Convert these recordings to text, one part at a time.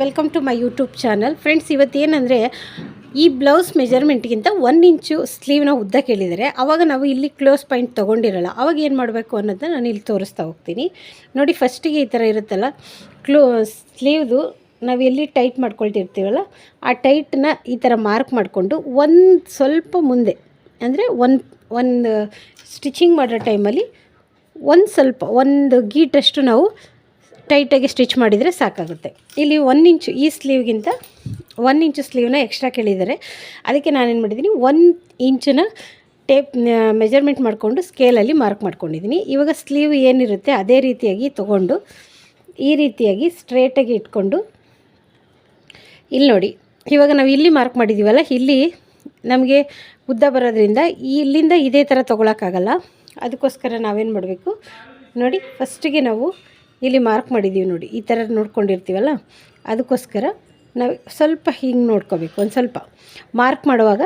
Welcome to my YouTube channel friends ಇವತ್ತೇನಂದರೆ ಈ blouse ಮೆಜರ್ಮೆಂಟ್ಗಿಂತ one ಇಂಚು ಸ್ಲೀವ್ನ ಉದ್ದ ಕೇಳಿದರೆ ಆವಾಗ ನಾವು ಇಲ್ಲಿ ಕ್ಲೋಸ್ ಪಾಯಿಂಟ್ ತೊಗೊಂಡಿರಲ್ಲ ಆವಾಗ ಏನು ಮಾಡಬೇಕು ಅನ್ನೋದನ್ನ ನಾನು ಇಲ್ಲಿ ತೋರಿಸ್ತಾ ಹೋಗ್ತೀನಿ. ನೋಡಿ ಫಸ್ಟಿಗೆ ಈ ಥರ ಇರುತ್ತಲ್ಲ ಕ್ಲೋ ಸ್ಲೀವ್ದು ನಾವು ಎಲ್ಲಿ ಟೈಟ್ ಮಾಡ್ಕೊಳ್ತಿರ್ತೀವಲ್ಲ, ಆ ಟೈಟ್ನ ಈ ಥರ ಮಾರ್ಕ್ ಮಾಡಿಕೊಂಡು ಒಂದು ಸ್ವಲ್ಪ ಮುಂದೆ, ಅಂದರೆ ಒಂದು ಒಂದು ಸ್ಟಿಚಿಂಗ್ ಮಾಡೋ ಟೈಮಲ್ಲಿ ಒಂದು ಸ್ವಲ್ಪ, ಒಂದು ಗೀಟಷ್ಟು ನಾವು ಟೈಟಾಗಿ ಸ್ಟಿಚ್ ಮಾಡಿದರೆ ಸಾಕಾಗುತ್ತೆ. ಇಲ್ಲಿ ಒನ್ ಇಂಚು ಈ ಸ್ಲೀವ್ಗಿಂತ ಒನ್ ಇಂಚು ಸ್ಲೀವ್ನ ಎಕ್ಸ್ಟ್ರಾ ಕೇಳಿದ್ದಾರೆ. ಅದಕ್ಕೆ ನಾನೇನು ಮಾಡಿದ್ದೀನಿ ಒನ್ ಇಂಚನ್ನ ಟೇಪ್ ಮೆಜರ್ಮೆಂಟ್ ಮಾಡಿಕೊಂಡು ಸ್ಕೇಲಲ್ಲಿ ಮಾರ್ಕ್ ಮಾಡ್ಕೊಂಡಿದ್ದೀನಿ. ಇವಾಗ ಸ್ಲೀವ್ ಏನಿರುತ್ತೆ ಅದೇ ರೀತಿಯಾಗಿ ತೊಗೊಂಡು, ಈ ರೀತಿಯಾಗಿ ಸ್ಟ್ರೇಟಾಗಿ ಇಟ್ಕೊಂಡು, ಇಲ್ಲಿ ನೋಡಿ, ಇವಾಗ ನಾವು ಇಲ್ಲಿ ಮಾರ್ಕ್ ಮಾಡಿದ್ದೀವಲ್ಲ ಇಲ್ಲಿ ನಮಗೆ ಉದ್ದ ಬರೋದ್ರಿಂದ ಇಲ್ಲಿಂದ ಇದೇ ಥರ ತೊಗೊಳಕ್ಕಾಗಲ್ಲ. ಅದಕ್ಕೋಸ್ಕರ ನಾವೇನು ಮಾಡಬೇಕು, ನೋಡಿ ಫಸ್ಟಿಗೆ ನಾವು ಇಲ್ಲಿ ಮಾರ್ಕ್ ಮಾಡಿದ್ದೀವಿ ನೋಡಿ, ಈ ಥರ ನೋಡ್ಕೊಂಡಿರ್ತೀವಲ್ಲ? ಅದಕ್ಕೋಸ್ಕರ ನಾವು ಸ್ವಲ್ಪ ಹಿಂಗೆ ನೋಡ್ಕೋಬೇಕು, ಒಂದು ಸ್ವಲ್ಪ. ಮಾರ್ಕ್ ಮಾಡುವಾಗ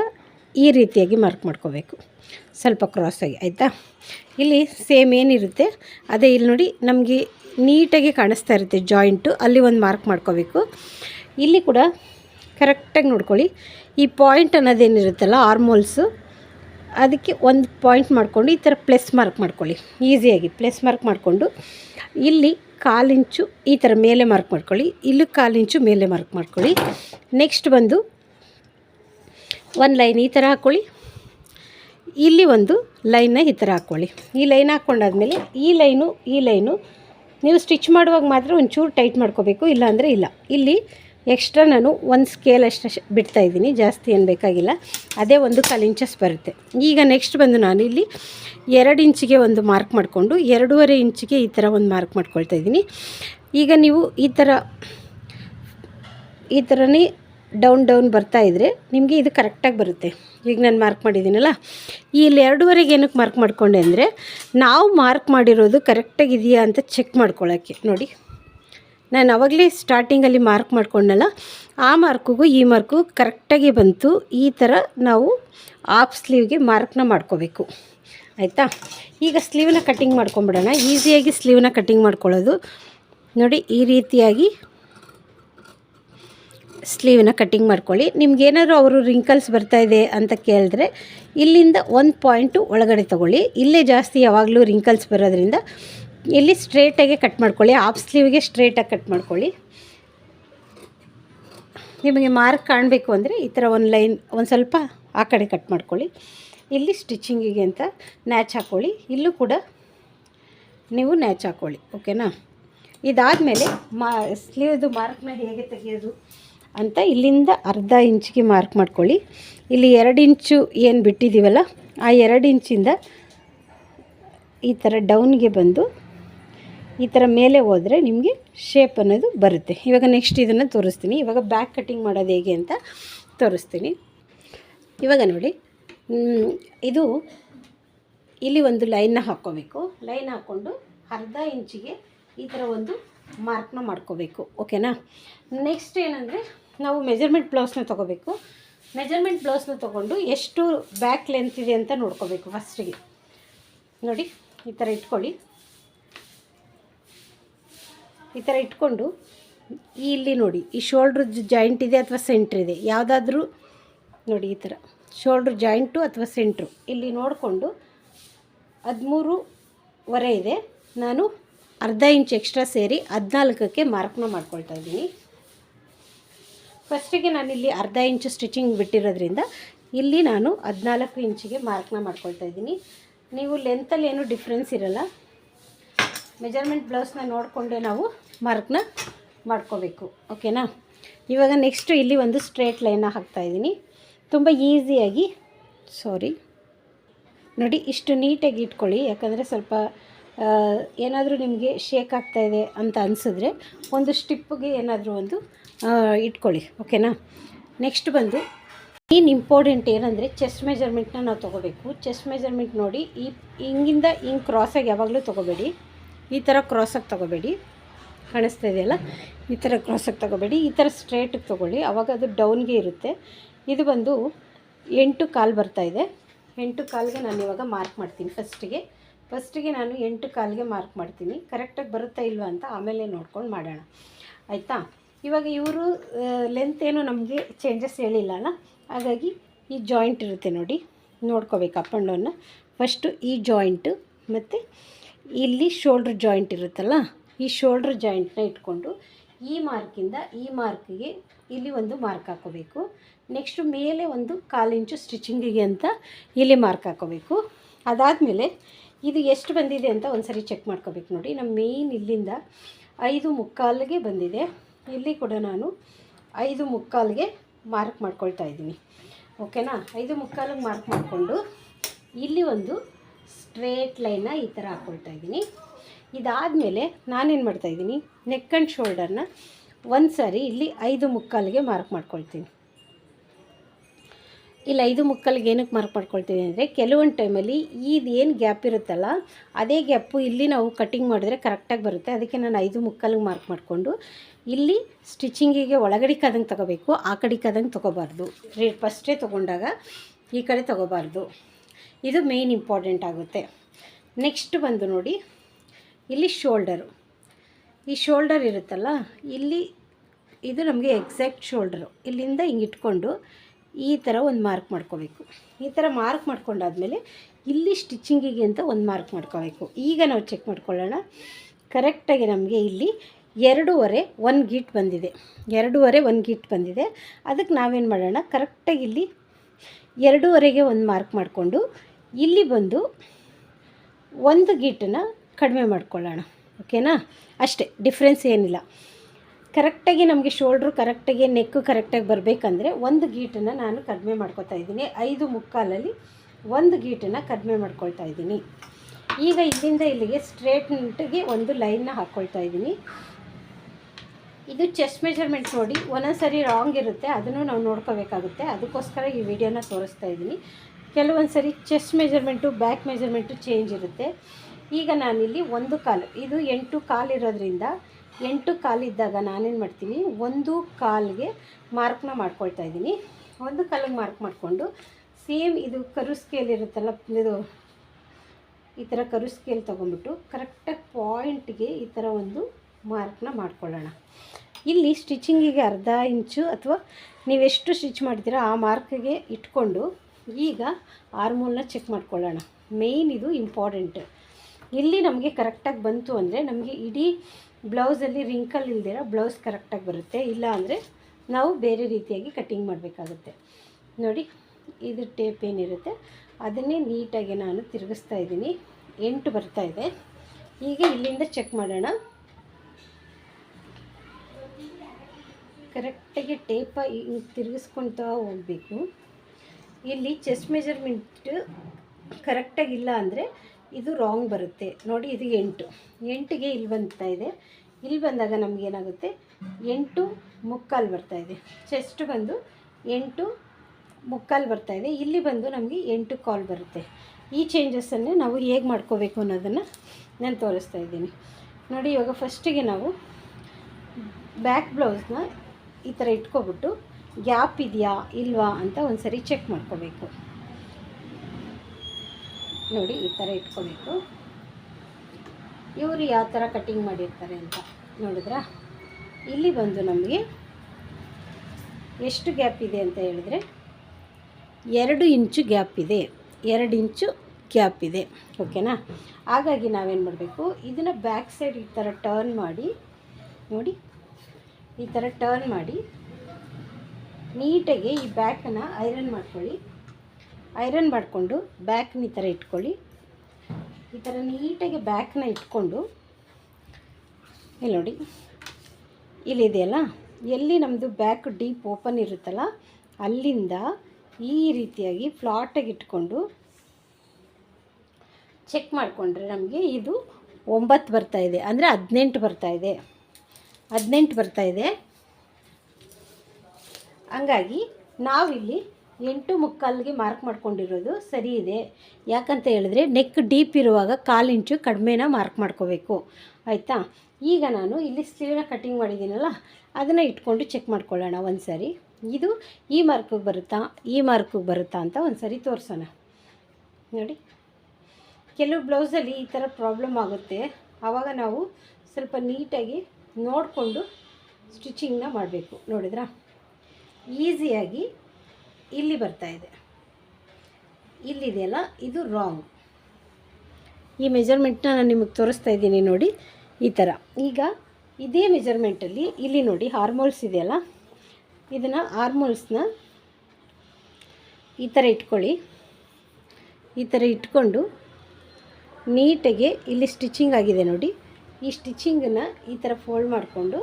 ಈ ರೀತಿಯಾಗಿ ಮಾರ್ಕ್ ಮಾಡ್ಕೋಬೇಕು. ಸ್ವಲ್ಪ ಕ್ರಾಸಾಗಿ ಆಯಿತಾ? ಇಲ್ಲಿ ಸೇಮ್ ಏನಿರುತ್ತೆ, ಅದೇ ಇಲ್ಲಿ ನೋಡಿ, ನಮಗೆ ನೀಟಾಗಿ ಕಾಣಿಸ್ತಾ ಇರುತ್ತೆ ಜಾಯಿಂಟು ಅಲ್ಲಿ ಒಂದು ಮಾರ್ಕ್ ಮಾಡ್ಕೋಬೇಕು. ಇಲ್ಲಿ ಕೂಡ ಕರೆಕ್ಟಾಗಿ ನೋಡ್ಕೊಳ್ಳಿ, ಈ ಪಾಯಿಂಟ್ ಅನ್ನೋದೇನಿರುತ್ತಲ್ಲ ಆರ್ಮೋಲ್ಸು ಅದಕ್ಕೆ ಒಂದು ಪಾಯಿಂಟ್ ಮಾಡಿಕೊಂಡು ಈ ಥರ ಪ್ಲಸ್ ಮಾರ್ಕ್ ಮಾಡ್ಕೊಳ್ಳಿ. ಈಸಿಯಾಗಿ ಪ್ಲಸ್ ಮಾರ್ಕ್ ಮಾಡಿಕೊಂಡು ಇಲ್ಲಿ ಕಾಲಿಂಚು ಈ ಥರ ಮೇಲೆ ಮಾರ್ಕ್ ಮಾಡ್ಕೊಳ್ಳಿ. ಇಲ್ಲಿ ಕಾಲಿಂಚು ಮೇಲೆ ಮಾರ್ಕ್ ಮಾಡ್ಕೊಳ್ಳಿ. ನೆಕ್ಸ್ಟ್ ಬಂದು ಒಂದು ಲೈನ್ ಈ ಥರ ಹಾಕ್ಕೊಳ್ಳಿ ಇಲ್ಲಿ ಒಂದು ಲೈನ್ನ ಈ ಥರ ಹಾಕ್ಕೊಳ್ಳಿ ಈ ಲೈನ್ ಹಾಕ್ಕೊಂಡಾದ್ಮೇಲೆ ಈ ಲೈನು ಈ ಲೈನು ನೀವು ಸ್ಟಿಚ್ ಮಾಡುವಾಗ ಮಾತ್ರ ಒಂಚೂರು ಟೈಟ್ ಮಾಡ್ಕೋಬೇಕು, ಇಲ್ಲಾಂದರೆ ಇಲ್ಲ. ಇಲ್ಲಿ ಎಕ್ಸ್ಟ್ರಾ ನಾನು ಒಂದು ಸ್ಕೇಲ್ ಅಷ್ಟು ಬಿಡ್ತಾ ಇದ್ದೀನಿ, ಜಾಸ್ತಿ ಏನು ಬೇಕಾಗಿಲ್ಲ. ಅದೇ ಒಂದು ಕಾಲು ಇಂಚಸ್ ಬರುತ್ತೆ. ಈಗ ನೆಕ್ಸ್ಟ್ ಬಂದು ನಾನು ಇಲ್ಲಿ ಎರಡು ಇಂಚಿಗೆ ಒಂದು ಮಾರ್ಕ್ ಮಾಡಿಕೊಂಡು, ಎರಡೂವರೆ ಇಂಚಿಗೆ ಈ ಥರ ಒಂದು ಮಾರ್ಕ್ ಮಾಡ್ಕೊಳ್ತಾ ಇದ್ದೀನಿ. ಈಗ ನೀವು ಈ ಥರ, ಈ ಥರನೇ ಡೌನ್ ಡೌನ್ ಬರ್ತಾ ಇದ್ದರೆ ನಿಮಗೆ ಇದು ಕರೆಕ್ಟಾಗಿ ಬರುತ್ತೆ. ಈಗ ನಾನು ಮಾರ್ಕ್ ಮಾಡಿದ್ದೀನಲ್ಲ ಇಲ್ಲಿ ಎರಡೂವರೆಗೆ ಏನಕ್ಕೆ ಮಾರ್ಕ್ ಮಾಡಿಕೊಂಡೆ ಅಂದರೆ, ನಾವು ಮಾರ್ಕ್ ಮಾಡಿರೋದು ಕರೆಕ್ಟಾಗಿ ಇದೆಯಾ ಅಂತ ಚೆಕ್ ಮಾಡ್ಕೊಳ್ಳೋಕ್ಕೆ. ನೋಡಿ. ನಾನು ಅವಾಗಲೇ ಸ್ಟಾರ್ಟಿಂಗಲ್ಲಿ ಮಾರ್ಕ್ ಮಾಡ್ಕೊಂಡಲ್ಲ ಆ ಮಾರ್ಕಿಗೂ ಈ ಮಾರ್ಕು ಕರೆಕ್ಟಾಗಿ ಬಂತು. ಈ ಥರ ನಾವು ಆಫ್ ಸ್ಲೀವ್ಗೆ ಮಾರ್ಕ್ನ ಮಾಡ್ಕೋಬೇಕು. ಆಯಿತಾ? ಈಗ ಸ್ಲೀವ್ನ ಕಟ್ಟಿಂಗ್ ಮಾಡ್ಕೊಂಬಿಡೋಣ. ಈಸಿಯಾಗಿ ಸ್ಲೀವ್ನ ಕಟ್ಟಿಂಗ್ ಮಾಡ್ಕೊಳ್ಳೋದು. ನೋಡಿ, ಈ ರೀತಿಯಾಗಿ ಸ್ಲೀವ್ನ ಕಟ್ಟಿಂಗ್ ಮಾಡ್ಕೊಳ್ಳಿ. ನಿಮ್ಗೇನಾದ್ರು ಅವರು ರಿಂಕಲ್ಸ್ ಬರ್ತಾಯಿದೆ ಅಂತ ಕೇಳಿದ್ರೆ, ಇಲ್ಲಿಂದ ಒಂದು ಪಾಯಿಂಟು ಒಳಗಡೆ ತೊಗೊಳ್ಳಿ. ಇಲ್ಲೇ ಜಾಸ್ತಿ ಯಾವಾಗಲೂ ರಿಂಕಲ್ಸ್ ಬರೋದ್ರಿಂದ ಇಲ್ಲಿ ಸ್ಟ್ರೇಟಾಗೆ ಕಟ್ ಮಾಡ್ಕೊಳ್ಳಿ ಆಫ್ ಸ್ಲೀವ್ಗೆ ಸ್ಟ್ರೇಟಾಗಿ ಕಟ್ ಮಾಡ್ಕೊಳ್ಳಿ. ನಿಮಗೆ ಮಾರ್ಕ್ ಕಾಣಬೇಕು ಅಂದರೆ ಈ ಥರ ಒಂದು ಲೈನ್ ಒಂದು ಸ್ವಲ್ಪ ಆ ಕಡೆ ಕಟ್ ಮಾಡ್ಕೊಳ್ಳಿ. ಇಲ್ಲಿ ಸ್ಟಿಚ್ಚಿಂಗಿಗೆ ಅಂತ ನ್ಯಾಚ್ ಹಾಕ್ಕೊಳ್ಳಿ ಇಲ್ಲೂ ಕೂಡ ನೀವು ನ್ಯಾಚ್ ಹಾಕ್ಕೊಳ್ಳಿ ಓಕೆನಾ ಇದಾದಮೇಲೆ ಮಾ ಸ್ಲೀವ್ದು ಮಾರ್ಕ್ನ ಹೇಗೆ ತೆಗೆಯೋದು ಅಂತ ಇಲ್ಲಿಂದ ಅರ್ಧ ಇಂಚಿಗೆ ಮಾರ್ಕ್ ಮಾಡ್ಕೊಳ್ಳಿ. ಇಲ್ಲಿ ಎರಡು ಇಂಚು ಏನು ಬಿಟ್ಟಿದ್ದೀವಲ್ಲ ಆ ಎರಡು ಇಂಚಿಂದ ಈ ಥರ ಡೌನ್ಗೆ ಬಂದು ಈ ಥರ ಮೇಲೆ ಹೋದರೆ ನಿಮಗೆ ಶೇಪ್ ಅನ್ನೋದು ಬರುತ್ತೆ. ಇವಾಗ ನೆಕ್ಸ್ಟ್ ಇದನ್ನು ತೋರಿಸ್ತೀನಿ. ಇವಾಗ ಬ್ಯಾಕ್ ಕಟ್ಟಿಂಗ್ ಮಾಡೋದು ಹೇಗೆ ಅಂತ ತೋರಿಸ್ತೀನಿ. ಇವಾಗ ನೋಡಿ. ಇದು ಇಲ್ಲಿ ಒಂದು ಲೈನ್ನ ಹಾಕ್ಕೋಬೇಕು. ಲೈನ್ ಹಾಕ್ಕೊಂಡು ಅರ್ಧ ಇಂಚಿಗೆ ಈ ಥರ ಒಂದು ಮಾರ್ಕ್ನ ಮಾಡ್ಕೋಬೇಕು. ಓಕೆನಾ ನೆಕ್ಸ್ಟ್ ಏನಂದರೆ ನಾವು ಮೆಜರ್ಮೆಂಟ್ ಬ್ಲೌಸ್ನ ತೊಗೋಬೇಕು. ಮೆಜರ್ಮೆಂಟ್ ಬ್ಲೌಸ್ನ ತೊಗೊಂಡು ಎಷ್ಟು ಬ್ಯಾಕ್ ಲೆಂತ್ ಇದೆ ಅಂತ ನೋಡ್ಕೋಬೇಕು ಫಸ್ಟಿಗೆ ನೋಡಿ, ಈ ಥರ ಇಟ್ಕೊಳ್ಳಿ. ಈ ಥರ ಇಟ್ಕೊಂಡು ಇಲ್ಲಿ ನೋಡಿ, ಈ ಶೋಲ್ಡ್ರ್ ಜಾಯಿಂಟ್ ಇದೆ ಅಥವಾ ಸೆಂಟ್ರ್ ಇದೆ? ಯಾವುದಾದ್ರೂ ನೋಡಿ ಈ ಥರ ಶೋಲ್ಡ್ರ್ ಜಾಯಿಂಟು ಅಥವಾ ಸೆಂಟ್ರು ಇಲ್ಲಿ ನೋಡಿಕೊಂಡು ಹದಿಮೂರುವರೆ ಇದೆ. ನಾನು ಅರ್ಧ ಇಂಚ್ ಎಕ್ಸ್ಟ್ರಾ ಸೇರಿ ಹದಿನಾಲ್ಕಕ್ಕೆ ಮಾರ್ಕ್ನ ಮಾಡ್ಕೊಳ್ತಾ ಇದ್ದೀನಿ. ಫಸ್ಟಿಗೆ ನಾನಿಲ್ಲಿ ಅರ್ಧ ಇಂಚು ಸ್ಟಿಚಿಂಗ್ ಬಿಟ್ಟಿರೋದ್ರಿಂದ ಇಲ್ಲಿ ನಾನು ಹದಿನಾಲ್ಕು ಇಂಚಿಗೆ ಮಾರ್ಕ್ನ ಮಾಡ್ಕೊಳ್ತಾ ಇದ್ದೀನಿ. ನೀವು ಲೆಂತಲ್ಲಿ ಏನೂ ಡಿಫ್ರೆನ್ಸ್ ಇರಲ್ಲ. ಮೆಜರ್ಮೆಂಟ್ ಬ್ಲೌಸ್ನ ನೋಡಿಕೊಂಡೆ ನಾವು ಮಾರ್ಕ್ನ ಮಾಡ್ಕೋಬೇಕು. ಓಕೆನಾ ಇವಾಗ ನೆಕ್ಸ್ಟು ಇಲ್ಲಿ ಒಂದು ಸ್ಟ್ರೇಟ್ ಲೈನ್ನ ಹಾಕ್ತಾಯಿದ್ದೀನಿ ತುಂಬ ಈಸಿಯಾಗಿ ಸಾರಿ ನೋಡಿ, ಇಷ್ಟು ನೀಟಾಗಿ ಇಟ್ಕೊಳ್ಳಿ. ಯಾಕಂದರೆ ಸ್ವಲ್ಪ ಏನಾದರೂ ನಿಮಗೆ ಶೇಕ್ ಆಗ್ತಾಯಿದೆ ಅಂತ ಅನಿಸಿದ್ರೆ ಒಂದು ಸ್ಟಿಪ್ಪಿಗೆ ಏನಾದರೂ ಒಂದು ಇಟ್ಕೊಳ್ಳಿ. ಓಕೆನಾ ನೆಕ್ಸ್ಟ್ ಬಂದು ಏನು ಇಂಪಾರ್ಟೆಂಟ್ ಏನಂದರೆ ಚೆಸ್ಟ್ ಮೆಜರ್ಮೆಂಟ್ನ ನಾವು ತೊಗೋಬೇಕು. ಚೆಸ್ಟ್ ಮೆಜರ್ಮೆಂಟ್ ನೋಡಿ, ಈ, ಹಿಂಗಿಂದ ಹಿಂಗೆ ಕ್ರಾಸಾಗಿ ಯಾವಾಗಲೂ ತೊಗೋಬೇಡಿ. ಈ ಥರ ಕ್ರಾಸಾಗಿ ತೊಗೋಬೇಡಿ. ಕಾಣಿಸ್ತಾ ಇದೆಯಲ್ಲ? ಈ ಥರ ಕ್ರಾಸಾಗಿ ತೊಗೋಬೇಡಿ. ಈ ಥರ ಸ್ಟ್ರೇಟಿಗೆ ತೊಗೊಳ್ಳಿ. ಆವಾಗ ಅದು ಡೌನ್ಗೆ ಇರುತ್ತೆ. ಇದು ಬಂದು ಎಂಟು ಕಾಲು ಬರ್ತಾಯಿದೆ ಎಂಟು ಕಾಲಿಗೆ ನಾನು ಇವಾಗ ಮಾರ್ಕ್ ಮಾಡ್ತೀನಿ ಫಸ್ಟಿಗೆ ಫಸ್ಟಿಗೆ ನಾನು ಎಂಟು ಕಾಲಿಗೆ ಮಾರ್ಕ್ ಮಾಡ್ತೀನಿ. ಕರೆಕ್ಟಾಗಿ ಬರುತ್ತಾ ಇಲ್ವಾ ಅಂತ ಆಮೇಲೆ ನೋಡ್ಕೊಂಡು ಮಾಡೋಣ. ಆಯಿತಾ? ಇವಾಗ ಇವರು ಲೆಂತ್ ಏನು ನಮಗೆ ಚೇಂಜಸ್ ಹೇಳಿಲ್ಲ ಅಲ್ಲ? ಹಾಗಾಗಿ ಈ ಜಾಯಿಂಟ್ ಇರುತ್ತೆ ನೋಡಿ. ನೋಡ್ಕೋಬೇಕು ಅಪ್ ಆ್ಯಂಡ್ ಡೌನ್ನ ಫಸ್ಟು ಈ ಜಾಯಿಂಟು ಮತ್ತು ಇಲ್ಲಿ ಶೋಲ್ಡ್ರ್ ಜಾಯಿಂಟ್ ಇರುತ್ತಲ್ಲ, ಈ ಶೋಲ್ಡ್ರ್ ಜಾಯಿಂಟ್ನ ಇಟ್ಕೊಂಡು ಈ ಮಾರ್ಕಿಂದ ಈ ಮಾರ್ಕಿಗೆ ಇಲ್ಲಿ ಒಂದು ಮಾರ್ಕ್ ಹಾಕೋಬೇಕು. ನೆಕ್ಸ್ಟು ಮೇಲೆ ಒಂದು ಕಾಲು ಇಂಚು ಸ್ಟಿಚಿಂಗಿಗೆ ಅಂತ ಇಲ್ಲಿ ಮಾರ್ಕ್ ಹಾಕೋಬೇಕು. ಅದಾದಮೇಲೆ ಇದು ಎಷ್ಟು ಬಂದಿದೆ ಅಂತ ಒಂದು ಸರಿ ಚೆಕ್ ಮಾಡ್ಕೋಬೇಕು ನೋಡಿ. ನಮ್ಮ ಮೇಯ್ನ್ ಇಲ್ಲಿಂದ ಐದು ಮುಕ್ಕಾಲಿಗೆ ಬಂದಿದೆ. ಇಲ್ಲಿ ಕೂಡ ನಾನು ಐದು ಮುಕ್ಕಾಲಿಗೆ ಮಾರ್ಕ್ ಮಾಡ್ಕೊಳ್ತಾ ಇದ್ದೀನಿ. ಓಕೆನಾ ಐದು ಮುಕ್ಕಾಲಿಗೆ ಮಾರ್ಕ್ ಮಾಡಿಕೊಂಡು ಇಲ್ಲಿ ಒಂದು ಸ್ಟ್ರೇಟ್ ಲೈನ ಈ ಥರ ಹಾಕ್ಕೊಳ್ತಾ ಇದ್ದೀನಿ. ಇದಾದಮೇಲೆ ನಾನೇನು ಮಾಡ್ತಾಯಿದ್ದೀನಿ ನೆಕ್ ಆ್ಯಂಡ್ ಶೋಲ್ಡರ್ನ ಒಂದು ಸಾರಿ ಇಲ್ಲಿ ಐದು ಮುಕ್ಕಾಲಿಗೆ ಮಾರ್ಕ್ ಮಾಡ್ಕೊಳ್ತೀನಿ. ಇಲ್ಲಿ ಐದು ಮುಕ್ಕಾಲಿಗೆ ಏನಕ್ಕೆ ಮಾರ್ಕ್ ಮಾಡ್ಕೊಳ್ತೀವಿ ಅಂದರೆ ಕೆಲವೊಂದು ಟೈಮಲ್ಲಿ ಇದು ಏನು ಗ್ಯಾಪ್ ಇರುತ್ತಲ್ಲ, ಅದೇ ಗ್ಯಾಪು ಇಲ್ಲಿ ನಾವು ಕಟಿಂಗ್ ಮಾಡಿದ್ರೆ ಕರೆಕ್ಟಾಗಿ ಬರುತ್ತೆ. ಅದಕ್ಕೆ ನಾನು ಐದು ಮುಕ್ಕಾಲಿಗೆ ಮಾರ್ಕ್ ಮಾಡಿಕೊಂಡು ಇಲ್ಲಿ ಸ್ಟಿಚಿಂಗಿಗೆ ಒಳಗಡೆ ಕದಂಗೆ ತೊಗೋಬೇಕು, ಆ ಕಡೆ ಕದಂಗೆ ತೊಗೋಬಾರ್ದು. ಫಸ್ಟೇ ತೊಗೊಂಡಾಗ ಈ ಕಡೆ ತೊಗೋಬಾರ್ದು. ಇದು ಮೇಯ್ನ್ ಇಂಪಾರ್ಟೆಂಟ್ ಆಗುತ್ತೆ. ನೆಕ್ಸ್ಟ್ ಬಂದು ನೋಡಿ, ಇಲ್ಲಿ ಶೋಲ್ಡರು ಈ ಶೋಲ್ಡರ್ ಇರುತ್ತಲ್ಲ, ಇಲ್ಲಿ ಇದು ನಮಗೆ ಎಕ್ಸಾಕ್ಟ್ ಶೋಲ್ಡರು ಇಲ್ಲಿಂದ ಹಿಂಗೆ ಇಟ್ಕೊಂಡು ಈ ಥರ ಒಂದು ಮಾರ್ಕ್ ಮಾಡ್ಕೋಬೇಕು. ಈ ಥರ ಮಾರ್ಕ್ ಮಾಡ್ಕೊಂಡಾದಮೇಲೆ ಇಲ್ಲಿ ಸ್ಟಿಚಿಂಗಿಗೆ ಅಂತ ಒಂದು ಮಾರ್ಕ್ ಮಾಡ್ಕೋಬೇಕು. ಈಗ ನಾವು ಚೆಕ್ ಮಾಡ್ಕೊಳ್ಳೋಣ. ಕರೆಕ್ಟಾಗಿ ನಮಗೆ ಇಲ್ಲಿ ಎರಡೂವರೆ ಒಂದು ಗೀಟ್ ಬಂದಿದೆ. ಎರಡೂವರೆ ಒಂದು ಗೀಟ್ ಬಂದಿದೆ. ಅದಕ್ಕೆ ನಾವೇನು ಮಾಡೋಣ? ಕರೆಕ್ಟಾಗಿ ಇಲ್ಲಿ ಎರಡೂವರೆಗೆ ಒಂದು ಮಾರ್ಕ್ ಮಾಡಿಕೊಂಡು ಇಲ್ಲಿ ಬಂದು ಒಂದು ಗೀಟನ್ನು ಕಡಿಮೆ ಮಾಡ್ಕೊಳ್ಳೋಣ, ಓಕೆನಾ? ಅಷ್ಟೇ ಡಿಫ್ರೆನ್ಸ್ ಏನಿಲ್ಲ. ಕರೆಕ್ಟಾಗಿ ನಮಗೆ ಶೋಲ್ಡ್ರು ಕರೆಕ್ಟಾಗಿ ನೆಕ್ಕು ಕರೆಕ್ಟಾಗಿ ಬರಬೇಕಂದ್ರೆ ಒಂದು ಗೀಟನ್ನು ನಾನು ಕಡಿಮೆ ಮಾಡ್ಕೊತಾ ಇದ್ದೀನಿ. ಐದು ಮುಕ್ಕಾಲಲ್ಲಿ ಒಂದು ಗೀಟನ್ನು ಕಡಿಮೆ ಮಾಡ್ಕೊಳ್ತಾ ಇದ್ದೀನಿ. ಈಗ ಇಲ್ಲಿಂದ ಇಲ್ಲಿಗೆ ಸ್ಟ್ರೇಟ್ ನಿಟ್ಟಿಗೆ ಒಂದು ಲೈನ್ನ ಹಾಕ್ಕೊಳ್ತಾ ಇದ್ದೀನಿ. ಇದು ಚೆಸ್ಟ್ ಮೆಜರ್ಮೆಂಟ್ ನೋಡಿ ಒಂದೊಂದು ಸರಿ ರಾಂಗ್ ಇರುತ್ತೆ, ಅದನ್ನು ನಾವು ನೋಡ್ಕೋಬೇಕಾಗುತ್ತೆ. ಅದಕ್ಕೋಸ್ಕರ ಈ ವಿಡಿಯೋನ ತೋರಿಸ್ತಾ ಇದ್ದೀನಿ. ಕೆಲವೊಂದು ಸರಿ chest measurement back measurement change ಇರುತ್ತೆ. ಈಗ ನಾನಿಲ್ಲಿ ಒಂದು ಕಾಲು, ಇದು ಎಂಟು ಕಾಲು ಇರೋದ್ರಿಂದ ಎಂಟು ಕಾಲಿದ್ದಾಗ ನಾನೇನು ಮಾಡ್ತೀನಿ, ಒಂದು ಕಾಲಿಗೆ ಮಾರ್ಕ್ನ ಮಾಡ್ಕೊಳ್ತಾ ಇದ್ದೀನಿ. ಒಂದು ಕಾಲಿಗೆ ಮಾರ್ಕ್ ಮಾಡಿಕೊಂಡು ಸೇಮ್ ಇದು ಕರು ಸ್ಕೇಲ್ ಇರುತ್ತಲ್ಲ, ಇದು ಈ ಥರ ಕರು ಸ್ಕೇಲ್ ತೊಗೊಂಬಿಟ್ಟು ಕರೆಕ್ಟಾಗಿ ಪಾಯಿಂಟ್ಗೆ ಈ ಥರ ಒಂದು ಮಾರ್ಕ್ನ ಮಾಡ್ಕೊಳ್ಳೋಣ. ಇಲ್ಲಿ ಸ್ಟಿಚಿಂಗಿಗೆ ಅರ್ಧ ಇಂಚು ಅಥವಾ ನೀವೆಷ್ಟು ಸ್ಟಿಚ್ ಮಾಡ್ತೀರೋ ಆ ಮಾರ್ಕ್ಗೆ ಇಟ್ಕೊಂಡು ಈಗ ಹಾರ್ಮೋನ್ನ ಚೆಕ್ ಮಾಡ್ಕೊಳ್ಳೋಣ. ಮೇಯ್ನ್ ಇದು ಇಂಪಾರ್ಟೆಂಟ್ ಇಲ್ಲಿ ನಮಗೆ ಕರೆಕ್ಟಾಗಿ ಬಂತು ಅಂದರೆ ನಮಗೆ ಇಡೀ ಬ್ಲೌಸಲ್ಲಿ ರಿಂಕಲ್ ಇಲ್ದಿರೋ ಬ್ಲೌಸ್ ಕರೆಕ್ಟಾಗಿ ಬರುತ್ತೆ. ಇಲ್ಲ ಅಂದರೆ ನಾವು ಬೇರೆ ರೀತಿಯಾಗಿ ಕಟ್ಟಿಂಗ್ ಮಾಡಬೇಕಾಗುತ್ತೆ. ನೋಡಿ, ಇದು ಟೇಪ್ ಏನಿರುತ್ತೆ, ಅದನ್ನೇ ನೀಟಾಗಿ ನಾನು ತಿರುಗಿಸ್ತಾ ಇದ್ದೀನಿ. ಎಂಟು ಬರ್ತಾ ಇದೆ. ಈಗ ಇಲ್ಲಿಂದ ಚೆಕ್ ಮಾಡೋಣ. ಕರೆಕ್ಟಾಗಿ ಟೇಪ ತಿರುಗಿಸ್ಕೊತಾ ಹೋಗಬೇಕು. ಇಲ್ಲಿ ಚೆಸ್ಟ್ ಮೆಜರ್ಮೆಂಟ್ ಕರೆಕ್ಟಾಗಿ ಇಲ್ಲ ಅಂದರೆ ಇದು ರಾಂಗ್ ಬರುತ್ತೆ. ನೋಡಿ, ಇದು ಎಂಟು. ಎಂಟಿಗೆ ಇಲ್ಲಿ ಬಂತಾ ಇದೆ. ಇಲ್ಲಿ ಬಂದಾಗ ನಮಗೇನಾಗುತ್ತೆ ಎಂಟು ಮುಕ್ಕಾಲು ಬರ್ತಾ ಇದೆ. ಚೆಸ್ಟ್ ಬಂದು ಎಂಟು ಮುಕ್ಕಾಲು ಬರ್ತಾ ಇದೆ. ಇಲ್ಲಿ ಬಂದು ನಮಗೆ ಎಂಟು ಕಾಲ್ ಬರುತ್ತೆ. ಈ ಚೇಂಜಸ್ಸನ್ನೇ ನಾವು ಹೇಗೆ ಮಾಡ್ಕೋಬೇಕು ಅನ್ನೋದನ್ನು ನಾನು ತೋರಿಸ್ತಾ ಇದ್ದೀನಿ. ನೋಡಿ, ಇವಾಗ ಫಸ್ಟಿಗೆ ನಾವು ಬ್ಯಾಕ್ ಬ್ಲೌಸ್ನ ಈ ಥರ ಇಟ್ಕೊಬಿಟ್ಟು ಗ್ಯಾಪ್ ಇದೆಯಾ ಇಲ್ವಾ ಅಂತ ಒಂದು ಸರಿ ಚೆಕ್ ಮಾಡ್ಕೋಬೇಕು. ನೋಡಿ, ಈ ಥರ ಇಟ್ಕೋಬೇಕು. ಇವರು ಯಾವ ಥರ ಕಟ್ಟಿಂಗ್ ಮಾಡಿರ್ತಾರೆ ಅಂತ ನೋಡಿದ್ರಾ? ಇಲ್ಲಿ ಬಂದು ನಮಗೆ ಎಷ್ಟು ಗ್ಯಾಪ್ ಇದೆ ಅಂತ ಹೇಳಿದ್ರೆ, ಎರಡು ಇಂಚು ಗ್ಯಾಪ್ ಇದೆ, ಎರಡು ಇಂಚು ಗ್ಯಾಪ್ ಇದೆ. ಓಕೆನಾ? ಹಾಗಾಗಿ ನಾವೇನು ಮಾಡಬೇಕು, ಇದನ್ನು ಬ್ಯಾಕ್ ಸೈಡ್ ಈ ಥರ ಟರ್ನ್ ಮಾಡಿ, ನೋಡಿ, ಈ ಥರ ಟರ್ನ್ ಮಾಡಿ ನೀಟಾಗಿ ಈ ಬ್ಯಾಕನ್ನು ಐರನ್ ಮಾಡ್ಕೊಳ್ಳಿ. ಐರನ್ ಮಾಡಿಕೊಂಡು ಬ್ಯಾಕ್ನ ಈ ಥರ ಇಟ್ಕೊಳ್ಳಿ. ಈ ಥರ ನೀಟಾಗಿ ಬ್ಯಾಕ್ನ ಇಟ್ಕೊಂಡು, ಇಲ್ಲಿ ನೋಡಿ ಇಲ್ಲಿದೆಯಲ್ಲ ಎಲ್ಲಿ ನಮ್ಮದು ಬ್ಯಾಕ್ ಡೀಪ್ ಓಪನ್ ಇರುತ್ತಲ್ಲ, ಅಲ್ಲಿಂದ ಈ ರೀತಿಯಾಗಿ ಫ್ಲಾಟಾಗಿ ಇಟ್ಕೊಂಡು ಚೆಕ್ ಮಾಡಿಕೊಂಡ್ರೆ ನಮಗೆ ಇದು ಒಂಬತ್ತು ಬರ್ತಾ ಇದೆ. ಅಂದರೆ ಹದಿನೆಂಟು ಬರ್ತಾ ಇದೆ. ಹದಿನೆಂಟು ಬರ್ತಾಯಿದೆ ಹಂಗಾಗಿ ನಾವಿಲ್ಲಿ ಎಂಟು ಮುಕ್ಕಾಲಿಗೆ ಮಾರ್ಕ್ ಮಾಡ್ಕೊಂಡಿರೋದು ಸರಿ ಇದೆ. ಯಾಕಂತ ಹೇಳಿದ್ರೆ ನೆಕ್ ಡೀಪ್ ಇರುವಾಗ ಕಾಲು ಇಂಚು ಕಡಿಮೆನ ಮಾರ್ಕ್ ಮಾಡ್ಕೋಬೇಕು. ಆಯಿತಾ? ಈಗ ನಾನು ಇಲ್ಲಿ ಸ್ಲೀವ್ನ ಕಟ್ಟಿಂಗ್ ಮಾಡಿದ್ದೀನಲ್ಲ, ಅದನ್ನು ಇಟ್ಕೊಂಡು ಚೆಕ್ ಮಾಡ್ಕೊಳ್ಳೋಣ ಒಂದು ಸಾರಿ ಇದು ಈ ಮಾರ್ಕಿಗೆ ಬರುತ್ತಾ, ಈ ಮಾರ್ಕಿಗೆ ಬರುತ್ತಾ ಅಂತ ಒಂದು ಸಾರಿ ತೋರಿಸೋಣ. ನೋಡಿ. ಕೆಲವು ಬ್ಲೌಸಲ್ಲಿ ಈ ಥರ ಪ್ರಾಬ್ಲಮ್ ಆಗುತ್ತೆ. ಆವಾಗ ನಾವು ಸ್ವಲ್ಪ ನೀಟಾಗಿ ನೋಡಿಕೊಂಡು ಸ್ಟಿಚಿಂಗ್ನ ಮಾಡಬೇಕು. ನೋಡಿದ್ರಾ? ಈಸಿಯಾಗಿ ಇಲ್ಲಿ ಬರ್ತಾ ಇದೆ. ಇಲ್ಲಿದೆಯಲ್ಲ, ಇದು ರಾಂಗ್ ಈ ಮೆಜರ್ಮೆಂಟ್ನ ನಾನು ನಿಮಗೆ ತೋರಿಸ್ತಾ ಇದ್ದೀನಿ ನೋಡಿ, ಈ ಥರ ಈಗ ಇದೇ ಮೆಜರ್ಮೆಂಟಲ್ಲಿ ಇಲ್ಲಿ ನೋಡಿ ಹಾರ್ಮೋಲ್ಸ್ ಇದೆಯಲ್ಲ, ಇದನ್ನು ಹಾರ್ಮೋಲ್ಸ್ನ ಈ ಥರ ಇಟ್ಕೊಳ್ಳಿ. ಈ ಥರ ಇಟ್ಕೊಂಡು ನೀಟಾಗಿ ಇಲ್ಲಿ ಸ್ಟಿಚಿಂಗ್ ಆಗಿದೆ ನೋಡಿ. ಈ ಸ್ಟಿಚಿಂಗನ್ನು ಈ ಥರ ಫೋಲ್ಡ್ ಮಾಡಿಕೊಂಡು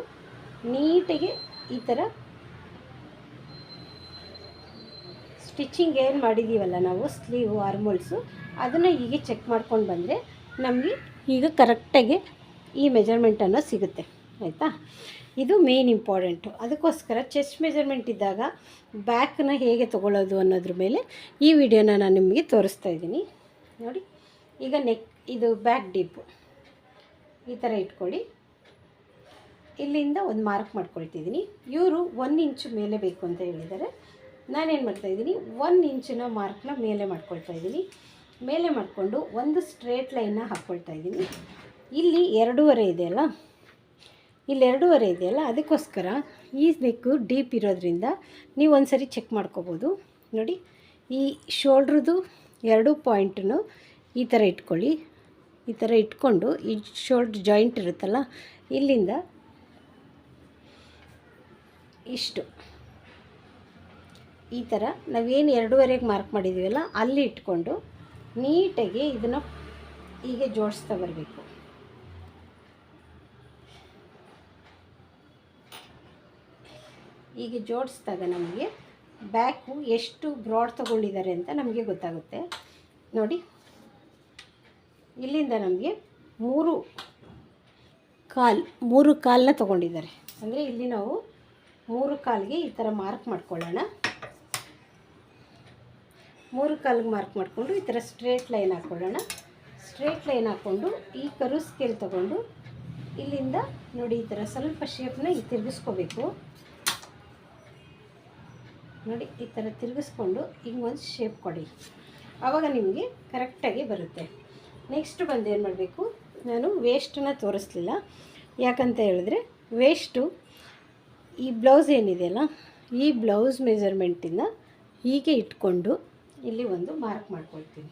ನೀಟಾಗಿ ಈ ಥರ ಸ್ಟಿಚಿಂಗ್ ಏನು ಮಾಡಿದ್ದೀವಲ್ಲ ನಾವು ಸ್ಲೀವ್ ಆರ್ಮೋಲ್ಸು ಅದನ್ನು ಹೀಗೆ ಚೆಕ್ ಮಾಡ್ಕೊಂಡು ಬಂದರೆ ನಮಗೆ ಈಗ ಕರೆಕ್ಟಾಗಿ ಈ ಮೆಜರ್ಮೆಂಟನ್ನು ಸಿಗುತ್ತೆ, ಆಯಿತಾ? ಇದು ಮೇನ್ ಇಂಪಾರ್ಟೆಂಟು ಅದಕ್ಕೋಸ್ಕರ ಚೆಸ್ಟ್ ಮೆಜರ್ಮೆಂಟ್ ಇದ್ದಾಗ ಬ್ಯಾಕ್ನ ಹೇಗೆ ತೊಗೊಳ್ಳೋದು ಅನ್ನೋದ್ರ ಮೇಲೆ ಈ ವಿಡಿಯೋನ ನಾನು ನಿಮಗೆ ತೋರಿಸ್ತಾ ಇದ್ದೀನಿ. ನೋಡಿ, ಈಗ ನೆಕ್ ಇದು ಬ್ಯಾಕ್ ಡೀಪು ಈ ಥರ ಇಟ್ಕೊಳ್ಳಿ. ಇಲ್ಲಿಂದ ಒಂದು ಮಾರ್ಕ್ ಮಾಡ್ಕೊಳ್ತಿದ್ದೀನಿ. ಇವರು ಒನ್ ಇಂಚು ಮೇಲೆ ಬೇಕು ಅಂತ ಹೇಳಿದ್ದಾರೆ. ನಾನೇನು ಮಾಡ್ತಾಯಿದ್ದೀನಿ ಒನ್ ಇಂಚಿನ ಮಾರ್ಕ್ನ ಮೇಲೆ ಮಾಡ್ಕೊಳ್ತಾ ಇದ್ದೀನಿ. ಮೇಲೆ ಮಾಡಿಕೊಂಡು ಒಂದು ಸ್ಟ್ರೇಟ್ ಲೈನ್ನ ಹಾಕ್ಕೊಳ್ತಾ ಇದ್ದೀನಿ. ಇಲ್ಲಿ ಎರಡೂವರೆ ಇದೆಯಲ್ಲ ಇಲ್ಲಿ ಎರಡೂವರೆ ಇದೆಯಲ್ಲ ಅದಕ್ಕೋಸ್ಕರ ಈ ನೆಕ್ಕು ಡೀಪ್ ಇರೋದ್ರಿಂದ ನೀವು ಒಂದು ಸರಿ ಚೆಕ್ ಮಾಡ್ಕೋಬೋದು. ನೋಡಿ, ಈ ಶೋಲ್ಡ್ರದ್ದು ಎರಡು ಪಾಯಿಂಟನ್ನು ಈ ಥರ ಇಟ್ಕೊಳ್ಳಿ. ಈ ಥರ ಇಟ್ಕೊಂಡು ಈ ಶೋಲ್ಡ್ರ್ ಜಾಯಿಂಟ್ ಇರುತ್ತಲ್ಲ, ಇಲ್ಲಿಂದ ಇಷ್ಟು. ಈ ಥರ ನಾವೇನು ಎರಡೂವರೆಗೆ ಮಾರ್ಕ್ ಮಾಡಿದ್ದೀವಲ್ಲ ಅಲ್ಲಿ ಇಟ್ಕೊಂಡು ನೀಟಾಗಿ ಇದನ್ನು ಹೀಗೆ ಜೋಡಿಸ್ತಾ ಬರಬೇಕು. ಹೀಗೆ ಜೋಡಿಸಿದಾಗ ನಮಗೆ ಬ್ಯಾಕು ಎಷ್ಟು ಬ್ರಾಡ್ ತೊಗೊಂಡಿದ್ದಾರೆ ಅಂತ ನಮಗೆ ಗೊತ್ತಾಗುತ್ತೆ. ನೋಡಿ, ಇಲ್ಲಿಂದ ನಮಗೆ ಮೂರು ಕಾಲು, ಮೂರು ಕಾಲನ್ನ ತೊಗೊಂಡಿದ್ದಾರೆ. ಅಂದರೆ ಇಲ್ಲಿ ನಾವು ಮೂರು ಕಾಲಿಗೆ ಈ ಥರ ಮಾರ್ಕ್ ಮಾಡ್ಕೊಳ್ಳೋಣ. ಮೂರು ಕಾಲಿಗೆ ಮಾರ್ಕ್ ಮಾಡಿಕೊಂಡು ಈ ಥರ ಸ್ಟ್ರೇಟ್ ಲೈನ್ ಹಾಕ್ಕೊಳ್ಳೋಣ ಸ್ಟ್ರೇಟ್ ಲೈನ್ ಹಾಕ್ಕೊಂಡು ಈ ಕರು ಸ್ಕೇಲ್ ತಗೊಂಡು ಇಲ್ಲಿಂದ ನೋಡಿ ಈ ಥರ ಸ್ವಲ್ಪ ಶೇಪ್ನ ಈ ತಿರುಗಿಸ್ಕೋಬೇಕು. ನೋಡಿ ಈ ಥರ ತಿರುಗಿಸ್ಕೊಂಡು ಹಿಂಗೊಂದು ಶೇಪ್ ಕೊಡಿ. ಆವಾಗ ನಿಮಗೆ ಕರೆಕ್ಟಾಗಿ ಬರುತ್ತೆ. ನೆಕ್ಸ್ಟ್ ಬಂದು ಏನು ಮಾಡಬೇಕು? ನಾನು ವೇಸ್ಟನ್ನ ತೋರಿಸ್ಲಿಲ್ಲ. ಯಾಕಂತ ಹೇಳಿದ್ರೆ ವೇಸ್ಟು ಈ ಬ್ಲೌಸ್ ಏನಿದೆಯಲ್ಲ, ಈ ಬ್ಲೌಸ್ ಮೆಜರ್ಮೆಂಟಿಂದ ಹೀಗೆ ಇಟ್ಕೊಂಡು ಇಲ್ಲಿ ಒಂದು ಮಾರ್ಕ್ ಮಾಡ್ಕೊಳ್ತೀನಿ.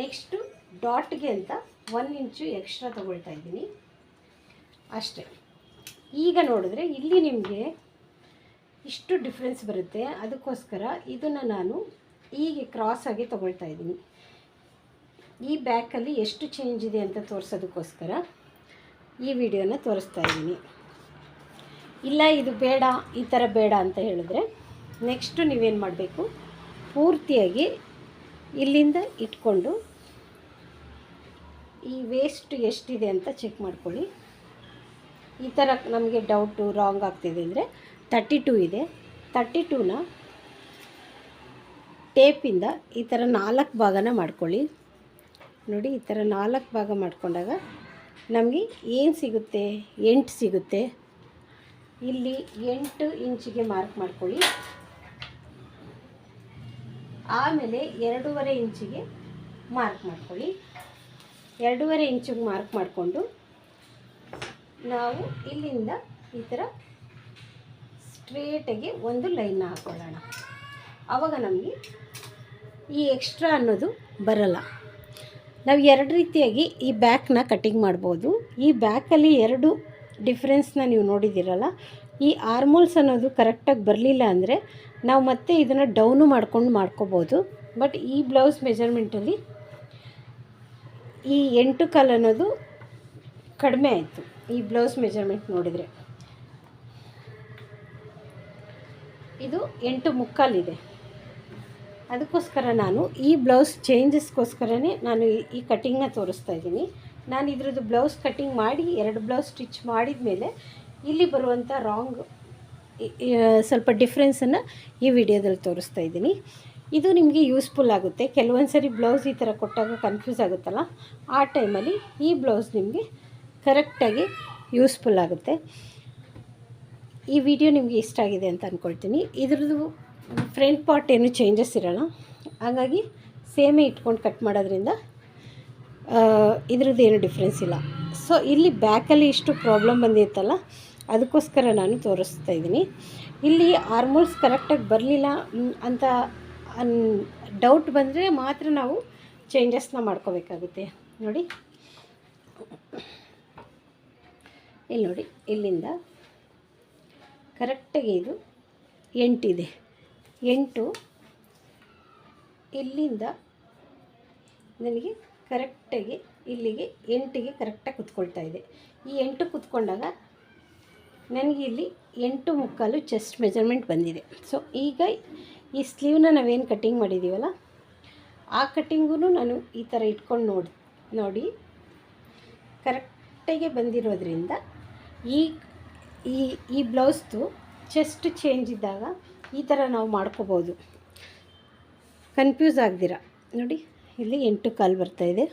ನೆಕ್ಸ್ಟು ಡಾಟ್ಗೆ ಅಂತ ಒನ್ ಇಂಚು ಎಕ್ಸ್ಟ್ರಾ ತೊಗೊಳ್ತಾ ಇದ್ದೀನಿ. ಅಷ್ಟೇ. ಈಗ ನೋಡಿದ್ರೆ ಇಲ್ಲಿ ನಿಮಗೆ ಇಷ್ಟು ಡಿಫ್ರೆನ್ಸ್ ಬರುತ್ತೆ. ಅದಕ್ಕೋಸ್ಕರ ಇದನ್ನು ನಾನು ಹೀಗೆ ಕ್ರಾಸಾಗಿ ತೊಗೊಳ್ತಾ ಇದ್ದೀನಿ. ಈ ಬ್ಯಾಕಲ್ಲಿ ಎಷ್ಟು ಚೇಂಜ್ ಇದೆ ಅಂತ ತೋರಿಸೋದಕ್ಕೋಸ್ಕರ ಈ ವಿಡಿಯೋನ ತೋರಿಸ್ತಾ ಇದ್ದೀನಿ. ಇಲ್ಲ, ಇದು ಬೇಡ, ಈ ಥರ ಬೇಡ ಅಂತ ಹೇಳಿದ್ರೆ ನೆಕ್ಸ್ಟು ನೀವೇನು ಮಾಡಬೇಕು? ಪೂರ್ತಿಯಾಗಿ ಇಲ್ಲಿಂದ ಇಟ್ಕೊಂಡು ಈ ವೇಸ್ಟ್ ಎಷ್ಟಿದೆ ಅಂತ ಚೆಕ್ ಮಾಡ್ಕೊಳ್ಳಿ. ಈ ಥರ ನಮಗೆ ಡೌಟು ರಾಂಗ್ ಆಗ್ತಿದೆ ಅಂದರೆ ತರ್ಟಿ ಟೂ ಇದೆ ತರ್ಟಿ ಟೂನ ಟೇಪಿಂದ ಈ ಥರ ನಾಲ್ಕು ಭಾಗನ ಮಾಡ್ಕೊಳ್ಳಿ. ನೋಡಿ, ಈ ಥರ ನಾಲ್ಕು ಭಾಗ ಮಾಡಿಕೊಂಡಾಗ ನಮಗೆ ಏನು ಸಿಗುತ್ತೆ? ಎಂಟು ಸಿಗುತ್ತೆ. ಇಲ್ಲಿ ಎಂಟು ಇಂಚಿಗೆ ಮಾರ್ಕ್ ಮಾಡ್ಕೊಳ್ಳಿ. ಆಮೇಲೆ ಎರಡೂವರೆ ಇಂಚಿಗೆ ಮಾರ್ಕ್ ಮಾಡ್ಕೊಳ್ಳಿ. ಎರಡೂವರೆ ಇಂಚಿಗೆ ಮಾರ್ಕ್ ಮಾಡಿಕೊಂಡು ನಾವು ಇಲ್ಲಿಂದ ಈ ಥರ ಸ್ಟ್ರೇಟಾಗಿ ಒಂದು ಲೈನ್ನ ಹಾಕ್ಕೊಳ್ಳೋಣ ಆವಾಗ ನಮಗೆ ಈ ಎಕ್ಸ್ಟ್ರಾ ಅನ್ನೋದು ಬರಲ್ಲ. ನಾವು ಎರಡು ರೀತಿಯಾಗಿ ಈ ಬ್ಯಾಕ್ನ ಕಟ್ಟಿಂಗ್ ಮಾಡ್ಬೋದು. ಈ ಬ್ಯಾಕಲ್ಲಿ ಎರಡು ಡಿಫ್ರೆನ್ಸ್ನ ನೀವು ನೋಡಿದ್ದೀರಲ್ಲ, ಈ ಆರ್ಮೋಲ್ಸ್ ಅನ್ನೋದು ಕರೆಕ್ಟಾಗಿ ಬರಲಿಲ್ಲ ಅಂದರೆ ನಾವು ಮತ್ತೆ ಇದನ್ನು ಡೌನು ಮಾಡ್ಕೊಂಡು ಮಾಡ್ಕೋಬೋದು. ಬಟ್ ಈ ಬ್ಲೌಸ್ ಮೆಜರ್ಮೆಂಟಲ್ಲಿ ಈ ಎಂಟು ಕಾಲು ಅನ್ನೋದು ಕಡಿಮೆ ಆಯಿತು. ಈ ಬ್ಲೌಸ್ ಮೆಜರ್ಮೆಂಟ್ ನೋಡಿದರೆ. ಇದು ಎಂಟು ಮುಕ್ಕಾಲಿದೆ ಅದಕ್ಕೋಸ್ಕರ ನಾನು ಈ ಬ್ಲೌಸ್ ಚೇಂಜಸ್ಗೋಸ್ಕರನೇ ನಾನು ಈ- ಕಟ್ಟಿಂಗ್ನ ತೋರಿಸ್ತಾ ಇದ್ದೀನಿ. ನಾನು ಇದ್ರದ್ದು ಬ್ಲೌಸ್ ಕಟ್ಟಿಂಗ್ ಮಾಡಿ, ಎರಡು ಬ್ಲೌಸ್ ಸ್ಟಿಚ್ ಮಾಡಿದ ಮೇಲೆ ಇಲ್ಲಿ ಬರುವಂಥ ರಾಂಗ್ ಸ್ವಲ್ಪ ಡಿಫ್ರೆನ್ಸನ್ನು ಈ ವಿಡಿಯೋದಲ್ಲಿ ತೋರಿಸ್ತಾ ಇದ್ದೀನಿ. ಇದು ನಿಮಗೆ ಯೂಸ್ಫುಲ್ ಆಗುತ್ತೆ. ಕೆಲವೊಂದು ಸರಿ ಬ್ಲೌಸ್ ಈ ಥರ ಕೊಟ್ಟಾಗ ಕನ್ಫ್ಯೂಸ್ ಆಗುತ್ತಲ್ಲ, ಆ ಟೈಮಲ್ಲಿ ಈ ಬ್ಲೌಸ್ ನಿಮಗೆ ಕರೆಕ್ಟಾಗಿ ಯೂಸ್ಫುಲ್ ಆಗುತ್ತೆ. ಈ ವಿಡಿಯೋ ನಿಮಗೆ ಇಷ್ಟ ಆಗಿದೆ ಅಂತ ಅಂದ್ಕೊಳ್ತೀನಿ ಇದ್ರದ್ದು ಫ್ರಂಟ್ ಪಾರ್ಟ್ ಏನು ಚೇಂಜಸ್ ಇರೋಲ್ಲ. ಹಾಗಾಗಿ ಸೇಮೇ ಇಟ್ಕೊಂಡು ಕಟ್ ಮಾಡೋದ್ರಿಂದ ಇದ್ರದ್ದು ಏನು ಡಿಫ್ರೆನ್ಸ್ ಇಲ್ಲ. ಸೊ ಇಲ್ಲಿ ಬ್ಯಾಕಲ್ಲಿ ಇಷ್ಟು ಪ್ರಾಬ್ಲಮ್ ಬಂದಿತ್ತಲ್ಲ ಅದಕ್ಕೋಸ್ಕರ ನಾನು ತೋರಿಸ್ತಾ ಇದ್ದೀನಿ. ಇಲ್ಲಿ ಹಾರ್ಮೋನ್ಸ್ ಕರೆಕ್ಟಾಗಿ ಬರಲಿಲ್ಲ ಅಂತ ಅನ್ ಡೌಟ್ ಬಂದರೆ ಮಾತ್ರ ನಾವು ಚೇಂಜಸ್ನ ಮಾಡ್ಕೋಬೇಕಾಗುತ್ತೆ. ನೋಡಿ. ಇಲ್ಲಿ ನೋಡಿ, ಇಲ್ಲಿಂದ ಕರೆಕ್ಟಾಗಿ ಇದು ಎಂಟಿದೆ. ಎಂಟು, ಇಲ್ಲಿಂದ ನನಗೆ ಕರೆಕ್ಟಾಗಿ ಇಲ್ಲಿಗೆ ಎಂಟಿಗೆ ಕರೆಕ್ಟಾಗಿ ಕುತ್ಕೊಳ್ತಾ ಇದೆ. ಈ ಎಂಟು ಕುತ್ಕೊಂಡಾಗ ನನಗೆ ಇಲ್ಲಿ ಎಂಟು ಮುಕ್ಕಾಲು ಚೆಸ್ಟ್ ಮೆಜರ್ಮೆಂಟ್ ಬಂದಿದೆ. ಸೊ ಈಗ ಈ ಸ್ಲೀವ್ನ ನಾವೇನು ಕಟ್ಟಿಂಗ್ ಮಾಡಿದ್ದೀವಲ್ಲ ಆ ಕಟ್ಟಿಂಗೂ ನಾನು ಈ ಥರ ಇಟ್ಕೊಂಡು ನೋಡಿ ನೋಡಿ. ಕರೆಕ್ಟಾಗೆ ಬಂದಿರೋದ್ರಿಂದ ಈ ಈ ಈ ಬ್ಲೌಸ್ದು ಚೆಸ್ಟ್ ಚೇಂಜ್ ಇದ್ದಾಗ ಈ ಥರ ನಾವು ಮಾಡ್ಕೋಬೋದು. ಕನ್ಫ್ಯೂಸ್ ಆಗ್ದಿರ? ನೋಡಿ, ಇಲ್ಲಿ ಎಂಟು ಕಾಲು ಬರ್ತಾಯಿದೆ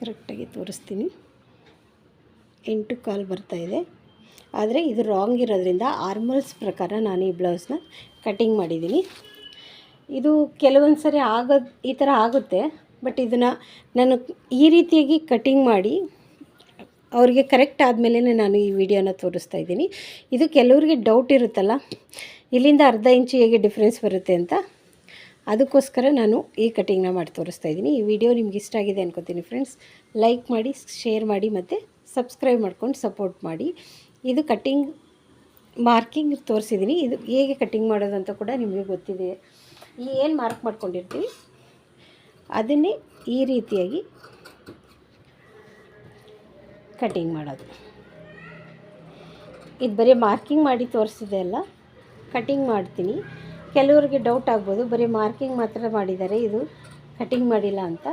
ಕರೆಕ್ಟಾಗಿ ತೋರಿಸ್ತೀನಿ. ಎಂಟು ಕಾಲು ಬರ್ತಾಯಿದೆ ಆದರೆ ಇದು ರಾಂಗ್ ಇರೋದ್ರಿಂದ ಆರ್ಮಲ್ಸ್ ಪ್ರಕಾರ ನಾನು ಈ ಬ್ಲೌಸ್ನ ಕಟ್ಟಿಂಗ್ ಮಾಡಿದ್ದೀನಿ. ಇದು ಕೆಲವೊಂದು ಸರಿ ಆಗೋದು, ಈ ಥರ ಆಗುತ್ತೆ ಬಟ್ ಇದನ್ನು ನಾನು ಈ ರೀತಿಯಾಗಿ ಕಟ್ಟಿಂಗ್ ಮಾಡಿ, ಅವರಿಗೆ ಕರೆಕ್ಟ್ ಆದಮೇಲೆ ನಾನು ಈ ವಿಡಿಯೋನ ತೋರಿಸ್ತಾ ಇದ್ದೀನಿ. ಇದು ಕೆಲವರಿಗೆ ಡೌಟ್ ಇರುತ್ತಲ್ಲ, ಇಲ್ಲಿಂದ ಅರ್ಧ ಇಂಚು ಹೇಗೆ ಡಿಫ್ರೆನ್ಸ್ ಬರುತ್ತೆ ಅಂತ, ಅದಕ್ಕೋಸ್ಕರ ನಾನು ಈ ಕಟಿಂಗ್ನ ಮಾಡಿ ತೋರಿಸ್ತಾ ಇದ್ದೀನಿ. ಈ ವಿಡಿಯೋ ನಿಮ್ಗೆ ಇಷ್ಟ ಆಗಿದೆ ಅನ್ಕೋತೀನಿ ಫ್ರೆಂಡ್ಸ್ ಲೈಕ್ ಮಾಡಿ ಶೇರ್ ಮಾಡಿ ಮತ್ತು ಸಬ್ಸ್ಕ್ರೈಬ್ ಮಾಡ್ಕೊಂಡು ಸಪೋರ್ಟ್ ಮಾಡಿ. ಇದು ಕಟ್ಟಿಂಗ್ ಮಾರ್ಕಿಂಗ್ ತೋರಿಸಿದ್ದೀನಿ ಇದು ಹೇಗೆ ಕಟ್ಟಿಂಗ್ ಮಾಡೋದು ಅಂತ ಕೂಡ ನಿಮಗೆ ಗೊತ್ತಿದೆ. ಈ ಏನು ಮಾರ್ಕ್ ಮಾಡ್ಕೊಂಡಿರ್ತೀವಿ? ಅದನ್ನೇ ಈ ರೀತಿಯಾಗಿ ಕಟ್ಟಿಂಗ್ ಮಾಡೋದು. ಇದು ಬರೀ ಮಾರ್ಕಿಂಗ್ ಮಾಡಿ ತೋರಿಸಿದೆ ಅಲ್ಲ? ಕಟ್ಟಿಂಗ್ ಮಾಡ್ತೀನಿ. ಕೆಲವರಿಗೆ ಡೌಟ್ ಆಗ್ಬೋದು, ಬರೀ ಮಾರ್ಕಿಂಗ್ ಮಾತ್ರ ಮಾಡಿದ್ದಾರೆ, ಇದು ಕಟ್ಟಿಂಗ್ ಮಾಡಿಲ್ಲ ಅಂತ.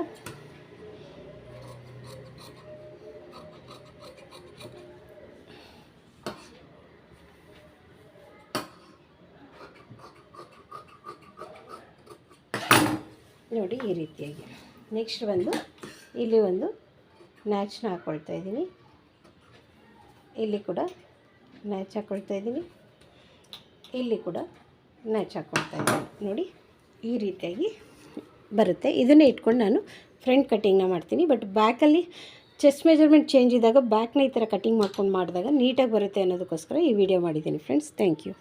ನೋಡಿ ಈ ರೀತಿಯಾಗಿ. ನೆಕ್ಸ್ಟ್ ಬಂದು ಇಲ್ಲಿ ಒಂದು ನ್ಯಾಚ್ನ ಹಾಕ್ಕೊಳ್ತಾ ಇದ್ದೀನಿ. ಇಲ್ಲಿ ಕೂಡ ನ್ಯಾಚ್ ಹಾಕ್ಕೊಳ್ತಾ ಇದ್ದೀನಿ. ಇಲ್ಲಿ ಕೂಡ ನ್ಯಾಚ್ ಹಾಕ್ಕೊಳ್ತಾ ಇದ್ದೀನಿ. ನೋಡಿ ಈ ರೀತಿಯಾಗಿ ಬರುತ್ತೆ. ಇದನ್ನೇ ಇಟ್ಕೊಂಡು ನಾನು ಫ್ರಂಟ್ ಕಟ್ಟಿಂಗ್ನ ಮಾಡ್ತೀನಿ. ಬಟ್ ಬ್ಯಾಕಲ್ಲಿ ಚೆಸ್ಟ್ ಮೆಜರ್ಮೆಂಟ್ ಚೇಂಜ್ ಇದ್ದಾಗ ಬ್ಯಾಕ್ನ ಈ ಥರ ಕಟ್ಟಿಂಗ್ ಮಾಡ್ಕೊಂಡು ಮಾಡಿದಾಗ ನೀಟಾಗಿ ಬರುತ್ತೆ ಅನ್ನೋದಕ್ಕೋಸ್ಕರ ಈ ವಿಡಿಯೋ ಮಾಡಿದ್ದೀನಿ ಫ್ರೆಂಡ್ಸ್ ಥ್ಯಾಂಕ್ ಯು